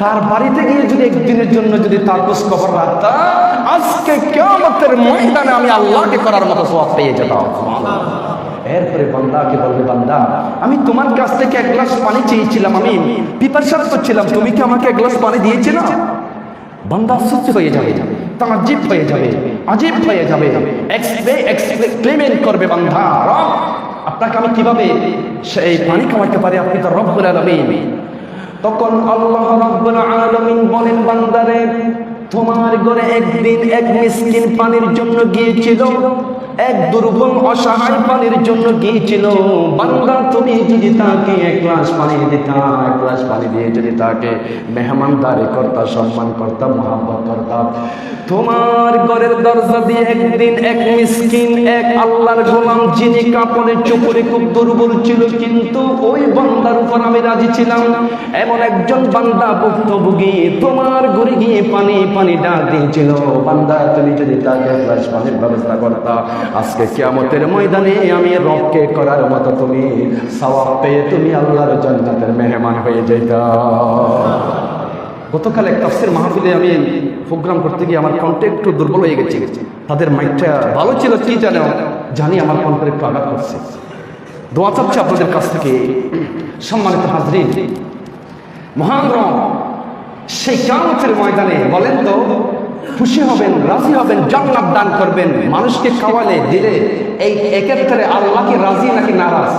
তার বাড়িতে গিয়ে যদি একদিনের জন্য যদি তার খবর রাখতাম আজকে কেমতের ময়দানে আমি আল্লাহকে করার মতো সব পেয়ে যেতাম। এরপরে বান্দাকে বলবে, বান্দা, আমি তোমার কাছ থেকে এক গ্লাস পানি চেয়েছিলাম আমি। পিপাসার করছিলাম। তুমি কি আমাকে এক গ্লাস পানি দিয়েছিল বান্দা আশ্চর্য হয়ে যাবে তার জিপ হয়ে যাবে, আজীব হয়ে যাবে। এক্সপেরিমেন্ট করবে বান্দা, রব, আপনাকে আমি কীভাবে সেই পানি খাওয়াতে পারি? আপনি তো রব রব্বুল আলামিন। তখন আল্লাহ রাব্বুল আলামিন বলেন বান্দারে তোমার ঘরে একদিন এক মিসকিন পানির জন্য গিয়েছিল। এক দুর্বল অসহায় পানির জন্য গিয়েছিল। বান্দা, তুমি যদি তাকে এক গ্লাস পানি দিতা, এক গ্লাস পানি দিয়ে যদি তাকে মেহমান মেহমানদারি করতা সম্মান করতা মহাব্বত করতা, তোমার ঘরের দরজা দিয়ে একদিন এক মিসকিন, এক আল্লাহর গোলাম, যিনি কাপড়ের চোপড়ে খুব দুর্বল ছিল, কিন্তু ওই বান্দার উপর আমি রাজি ছিলাম। এমন একজন বান্দা ভুক্তভোগী তোমার ঘরে গিয়ে পানি পানি ডাক দিয়েছিল, বান্দা, তুমি যদি তাকে এক গ্লাস পানির ব্যবস্থা করতা আজকে কিয়ামতের ময়দানে আমি রবকে করার মতো তুমি সওয়াব পেয়ে তুমি আল্লাহর জান্নাতের মেহমান হয়ে যেতা গতকাল এক তাফসির মাহফিলে আমি প্রোগ্রাম করতে গিয়ে আমার কণ্ঠে একটু দুর্বল হয়ে গেছে। তাদের মাইকটা ভালো ছিল কি জানো জানি আমার কণ্ঠে একটু আঘাত করছে। দোয়া চাচ্ছে আপনাদের কাছ থেকে। সম্মানিত হাজরিন, মহান রব, সেই কামতের ময়দানে বলেন তো খুশি হবেন, রাজি হবেন জান্নাত দান করবেন, মানুষকে খাওয়ালে, দিলে, এই এক্ষেত্রে আল্লাহ কি রাজি নাকি নারাজ?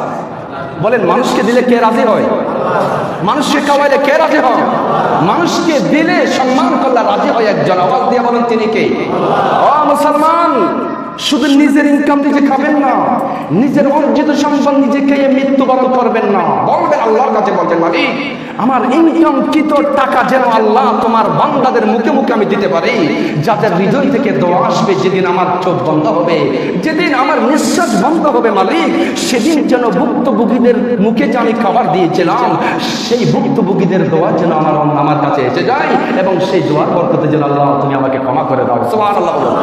বলেন, মানুষকে দিলে কে রাজি হয়? মানুষকে খাওয়াইলে কে রাজি হয়? মানুষকে দিলে সম্মান করলে রাজি হয় একজন। আওয়াজ দিয়ে বলেন তিনি কে? ও মুসলমান, শুধু নিজের ইনকাম নিজে খাবেন না, নিজের অর্জিত সম্পদ নিজে খেয়ে মৃত্যুবরণ করবেন না। বলবেন আল্লাহর কাছে বলবেন মালিক আমার ইনকামকৃত টাকা যেন আল্লাহ তোমার বান্দাদের মুখে মুখে আমি দিতে পারি, যাদের হৃদয় থেকে দোয়া আসবে, যেদিন আমার চোখ বন্ধ হবে, যেদিন আমার নিঃশ্বাস বন্ধ হবে মালিক, সেদিন যেন ভুক্তভোগীদের মুখে যে আমি খাবার দিয়েছিলাম, সেই ভুক্তভোগীদের দোয়া যেন আমার আমার কাছে এসে যায় এবং সেই দোয়ার বরকতে যেন আল্লাহ তুমি আমাকে ক্ষমা করে দাও। সুবহানাল্লাহ। বলুন।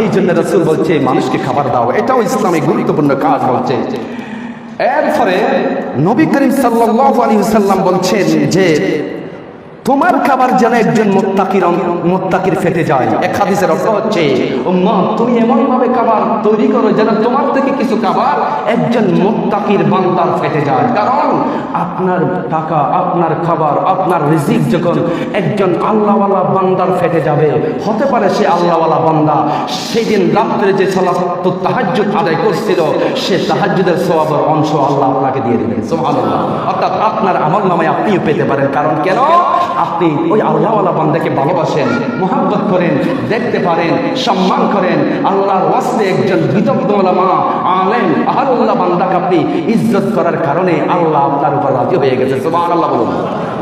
এই জন্য রসুল বলছে, মানুষকে খাবার দাও। এটাও ইসলামে গুরুত্বপূর্ণ কাজ বলছে। এরপরে নবী করিম সাল্লাহ আলী সাল্লাম বলছেন যে তোমার খাবার যেন একজন মোত্তাকির মোত্তাকির ফেটে যায়। এক হাদিসের অর্থ হচ্ছে তুমি এমন ভাবে খাবার তৈরি করো যেন তোমার থেকে কিছু খাবার একজন মোত্তাকির বান্দার ফেটে যায়। কারণ আপনার টাকা, আপনার খাবার, আপনার রিজিক যখন একজন আল্লাহওয়ালা বান্দার ফেটে যাবে, হতে পারে সে আল্লাহওয়ালা বান্দা, সেদিন রাত্রে যে সালাত তাহাজ্জুদ আদায় করছিল, সে তাহাজ্জুদের সওয়াবের অংশ আল্লাহ আপনাকে দিয়ে দিবেন সুবহানাল্লাহ। অর্থাৎ আপনার আমল নামায় আপনিও পেতে পারেন। কারণ কেন? আপনি ওই আল্লাহওয়ালা বান্দাকে ভালোবাসেন, মোহাব্বত করেন, দেখতে পারেন, সম্মান করেন। আল্লাহর ওয়াস্তে একজন বিদগ্ধ ওলামা আলেন আহারুল্লাহ বান্দাকে আপনি ইজ্জত করার কারণে আল্লাহ আপনার উপর রাজি হয়ে গেছে। আল্লাহ বলুন।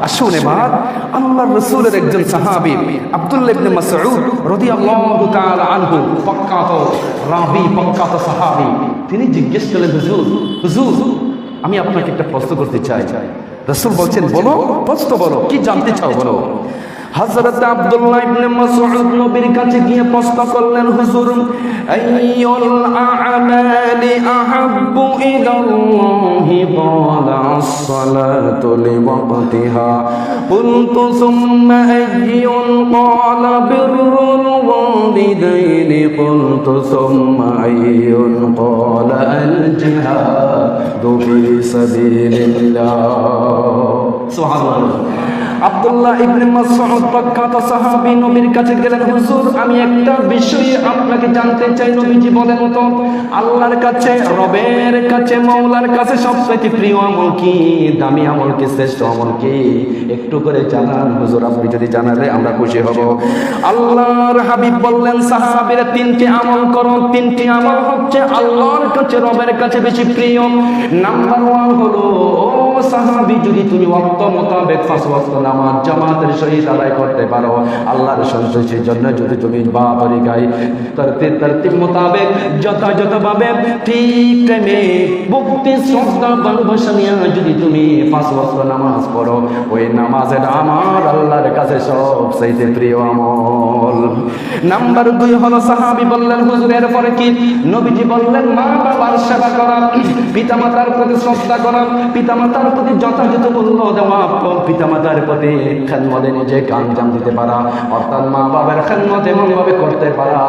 আসুন এবার, আল্লাহর রসুলের একজন সাহাবী, আব্দুল্লাহ ইবনে মাসউদ রাদিয়াল্লাহু আনহু, পক্কাত রাবি, পক্কাত সাহাবী। তিনি জিজ্ঞেস করলেন, হুজুর হুজুর, আমি আপনাকে একটা প্রশ্ন করতে চাই। রসুল বলছেন বলো প্রশ্ন বলো কি জানতে চাও বলো? হযরত আব্দুল্লাহ ইবনে মাসউদ নবীর কাছে গিয়ে প্রশ্ন করলেন হুজুর আইয়ুল আ'মালি আহাব্বু ইলাল্লাহি ক্বালা আস-সালাতু লিওয়াক্তিহা قلت ثم أي قال بر الوالدين قلت ثم أي قال الجهاد في سبيل الله سبحان الله আব্দুল্লাহ ইবনে মাসউদ প্রখ্যাত সাহাবী নবীর কাছে গেলেন, হুজুর, আমি একটা বিষয়ে আপনাকে জানতে চাই নবীজি বলেন তো, আল্লাহর কাছে, রবের কাছে, মাওলার কাছে সবচেয়ে প্রিয় আমল কি? দামি আমল কি? শ্রেষ্ঠ আমল কি? একটু করে জানান, হুজুর, আপনি যদি জানালে আমরা খুশি হব। আল্লাহর হাবিব বললেন, সাহাবীরা তিনটি আমল করো, তিনটি আমল হচ্ছে আল্লাহর কাছে, রবের কাছে বেশি প্রিয়। নাম্বার ওয়ান হলো, ও সাহাবী, যদি তুমি ওয়াক্ত মোতাবেক পাঁচ ওয়াক্ত নামাজ জামাতের সহিত আদায় করতে পারো। আল্লাহর সন্তোষের জন্য যদি তুমি বা তরিকায় তরতিব তরতিব মোতাবেক যথাযথভাবে ঠিক টাইমে ভক্তি, শ্রদ্ধা, ভালোবাসা নিয়ে যদি তুমি পাঁচ ওয়াক্ত নামাজ পড়ো, ওই নামাজের আমার আল্লাহর কাছে সব সবচাইতে প্রিয় আমল। নাম্বার দুই হলো সাহাবি বললেন হুজুরের পরে কি? নবীজি বললেন, মা বাবার সেবা করা, পিতামাতার প্রতি শ্রদ্ধা করা, পিতামাতার প্রতি যথাযথ মূল্য দেওয়া, পিতামাতার প্রতি খেদমতে নিজেকে আঞ্জাম দিতে পারা। অর্থাৎ মা বাবার খেদমত এমন ভাবে করতে পারা।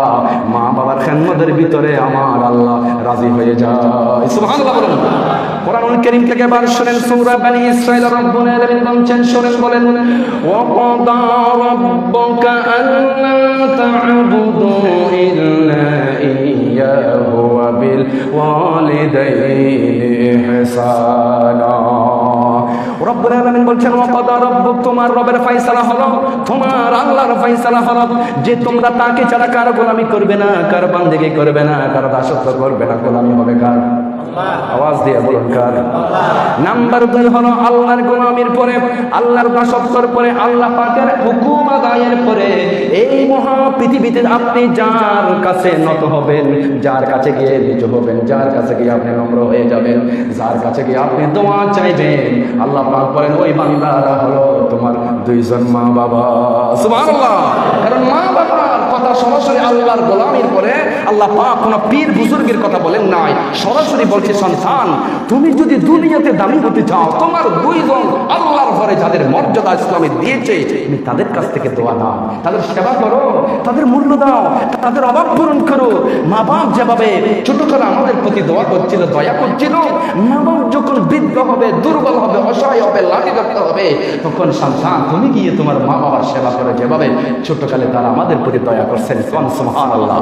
মা বাবার খেদমতের ভিতরে আমার আল্লাহ রাজি হয়ে যায়। কোরআনুল কারীম থেকে বার শুনেন সূরা বনি ইসরাঈল। রব্বুল আলামিন বলছেন, শুনেন, বলেন। ওয়া ক্বাদা রাব্বুকা আল্লা তা'বুদু ইল্লা ইয়্যাহু ওয়া বিল ওয়ালিদাইনি ইহসানা। রব্বুল আলামিন বলছেন ওয়া ক্বাদা রাব্বুক, তোমার রবের ফয়সালা হলো, তোমার আল্লাহর ফয়সালা হলো যে তোমরা তাকে ছাড়া কার গোলামি করবে না, কার বান্দেগি করবে না, কার দাসত্ব করবে না, গোলামি হবে কার? আওয়াজ দিয়ে বলুন কার? নাম্বার দুই হলো আল্লাহর গোলামির পরে, আল্লাহর দাসত্বর পরে, আল্লাহ পাকের হুকুম আদায়ের পরে এই মহা পৃথিবীতে আপনি যার কাছে নত হবেন, যার কাছে গিয়ে নিজ হবেন, যার কাছে গিয়ে আপনি নম্র হয়ে যাবেন, যার কাছে গিয়ে আপনি দোয়া চাইবেন, আল্লাহ পাক বলেন, ওই বান্দারা হলো তোমার দুইজন মা বাবা সুবহানাল্লাহ। কারণ মা বাবার কথা সরাসরি আল্লাহর গোলামির পরে আল্লাহ পাক কোন পীর বুজুর্গের কথা বলেন নাই। সরাসরি বলছে, সন্তান, তুমি যদি দুনিয়াতে দামি হতে চাও, তোমার দুইজন আল্লাহর ঘরে যাদের মর্যাদা ইসলামে দিয়েছে, তুমি তাদের কাছ থেকে দোয়া দাও। তাদের সেবা করো, তাদের মূল্য দাও, তাদের অভাব পূরণ করো। মা বাপ যেভাবে ছোট করে আমাদের প্রতি দোয়া করছিল, দয়া করছিল মা বাপ যখন বৃদ্ধ হবে, দুর্বল হবে, অসহায় হবে লাঠি করতে হবে, তখন সন্তান, তুমি গিয়ে তোমার মা বাবার সেবা করো। যেভাবে ছোটকালে তারা আমাদের প্রতি দয়া করছেন কন সুবহানাল্লাহ।